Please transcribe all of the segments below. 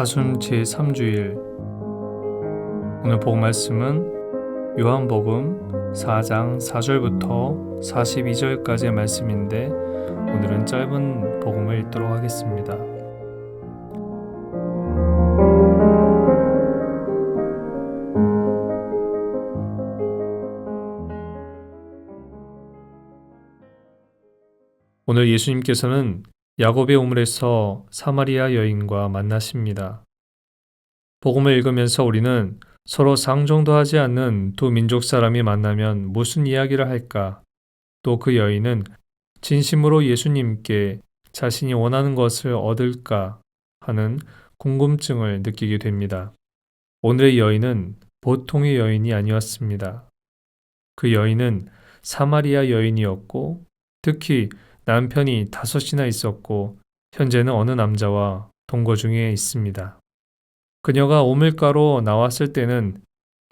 사순 제3주일 오늘 복음 말씀은 요한복음 4장 4절부터 42절까지의 말씀인데 오늘은 짧은 복음을 읽도록 하겠습니다. 오늘 예수님께서는 야곱의 우물에서 사마리아 여인과 만나십니다. 복음을 읽으면서 우리는 서로 상종도 하지 않는 두 민족 사람이 만나면 무슨 이야기를 할까? 또 그 여인은 진심으로 예수님께 자신이 원하는 것을 얻을까 하는 궁금증을 느끼게 됩니다. 오늘의 여인은 보통의 여인이 아니었습니다. 그 여인은 사마리아 여인이었고 특히 남편이 다섯이나 있었고 현재는 어느 남자와 동거 중에 있습니다. 그녀가 오물가로 나왔을 때는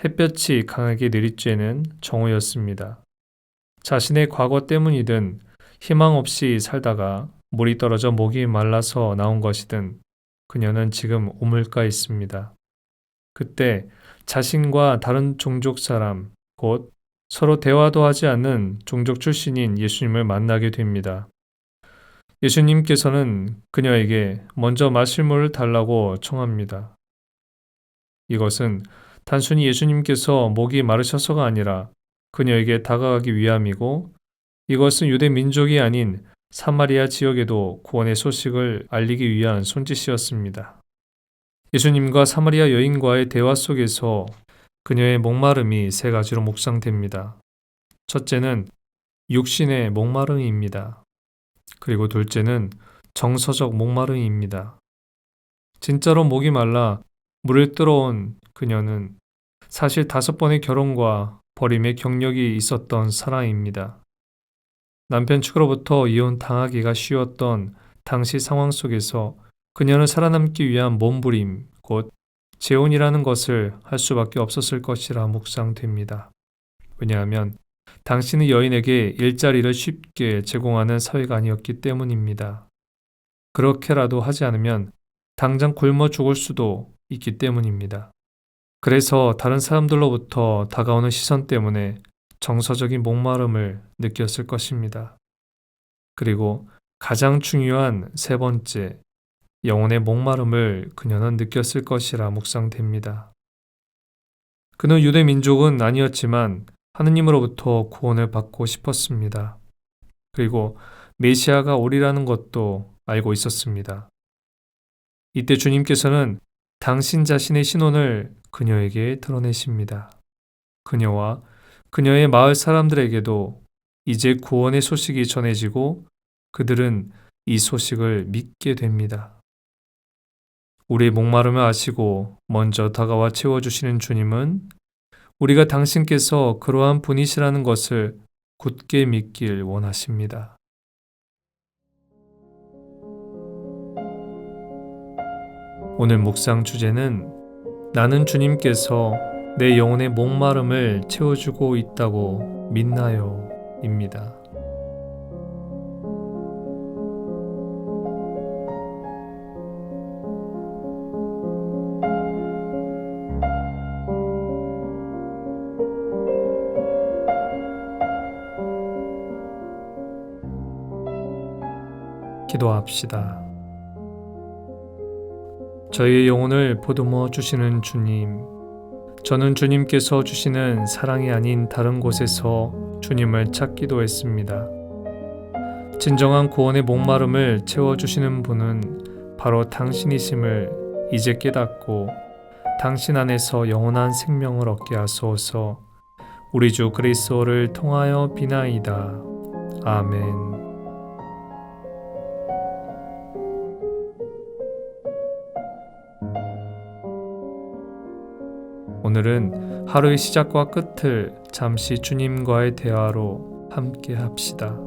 햇볕이 강하게 내리쬐는 정오였습니다. 자신의 과거 때문이든 희망 없이 살다가 물이 떨어져 목이 말라서 나온 것이든 그녀는 지금 오물가에 있습니다. 그때 자신과 다른 종족 사람, 곧 서로 대화도 하지 않는 종족 출신인 예수님을 만나게 됩니다. 예수님께서는 그녀에게 먼저 마실 물을 달라고 청합니다. 이것은 단순히 예수님께서 목이 마르셔서가 아니라 그녀에게 다가가기 위함이고 이것은 유대 민족이 아닌 사마리아 지역에도 구원의 소식을 알리기 위한 손짓이었습니다. 예수님과 사마리아 여인과의 대화 속에서 그녀의 목마름이 세 가지로 묵상됩니다. 첫째는 육신의 목마름입니다. 그리고 둘째는 정서적 목마름입니다. 진짜로 목이 말라 물을 뜨러온 그녀는 사실 다섯 번의 결혼과 버림의 경력이 있었던 사람입니다. 남편 측으로부터 이혼 당하기가 쉬웠던 당시 상황 속에서 그녀는 살아남기 위한 몸부림, 곧 재혼이라는 것을 할 수밖에 없었을 것이라 묵상됩니다. 왜냐하면 당신은 여인에게 일자리를 쉽게 제공하는 사회가 아니었기 때문입니다. 그렇게라도 하지 않으면 당장 굶어 죽을 수도 있기 때문입니다. 그래서 다른 사람들로부터 다가오는 시선 때문에 정서적인 목마름을 느꼈을 것입니다. 그리고 가장 중요한 세 번째, 영혼의 목마름을 그녀는 느꼈을 것이라 묵상됩니다. 그는 유대 민족은 아니었지만 하느님으로부터 구원을 받고 싶었습니다. 그리고 메시아가 오리라는 것도 알고 있었습니다. 이때 주님께서는 당신 자신의 신혼을 그녀에게 드러내십니다. 그녀와 그녀의 마을 사람들에게도 이제 구원의 소식이 전해지고 그들은 이 소식을 믿게 됩니다. 우리의 목마름을 아시고 먼저 다가와 채워주시는 주님은 우리가 당신께서 그러한 분이시라는 것을 굳게 믿길 원하십니다. 오늘 묵상 주제는 나는 주님께서 내 영혼의 목마름을 채워주고 있다고 믿나요? 입니다. 기도합시다. 저희의 영혼을 보듬어 주시는 주님, 저는 주님께서 주시는 사랑이 아닌 다른 곳에서 주님을 찾기도 했습니다. 진정한 구원의 목마름을 채워주시는 분은 바로 당신이심을 이제 깨닫고 당신 안에서 영원한 생명을 얻게 하소서 우리 주 그리스도를 통하여 비나이다. 아멘. 오늘은 하루의 시작과 끝을 잠시 주님과의 대화로 함께 합시다.